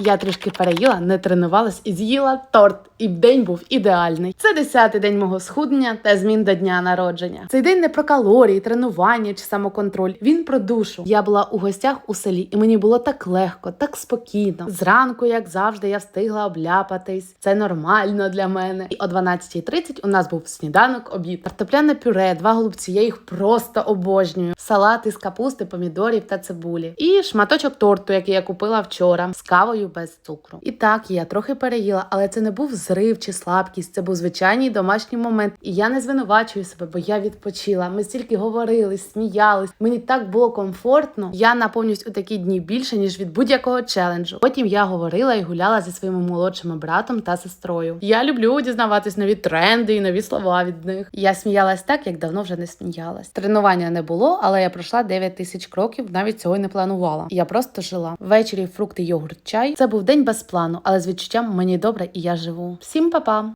Я трішки переїла, не тренувалась і з'їла торт. І день був ідеальний. Це десятий день мого схуднення та змін до дня народження. Цей день не про калорії, тренування чи самоконтроль. Він про душу. Я була у гостях у селі, і мені було так легко, так спокійно. Зранку, як завжди, я встигла обляпатись. Це нормально для мене. І о 12.30 у нас був сніданок, обід, картопляне пюре, два голубці. Я їх просто обожнюю. Салат із капусти, помідорів та цибулі. І шматочок торту, який я купила вчора, з кавою без цукру. І так, я трохи переїла, але це не був зрив чи слабкість. Це був звичайний домашній момент. І я не звинувачую себе, бо я відпочила. Ми стільки говорили, сміялись. Мені так було комфортно. Я наповнююсь у такі дні більше ніж від будь-якого челенджу. Потім я говорила і гуляла зі своїми молодшими братом та сестрою. Я люблю дізнаватись нові тренди і нові слова від них. Я сміялась так, як давно вже не сміялась. Тренування не було, я пройшла 9 тисяч кроків, навіть цього й не планувала. Я просто жила. Ввечері фрукти, йогурт, чай. Це був день без плану, але з відчуттям мені добре і я живу. Всім па-па!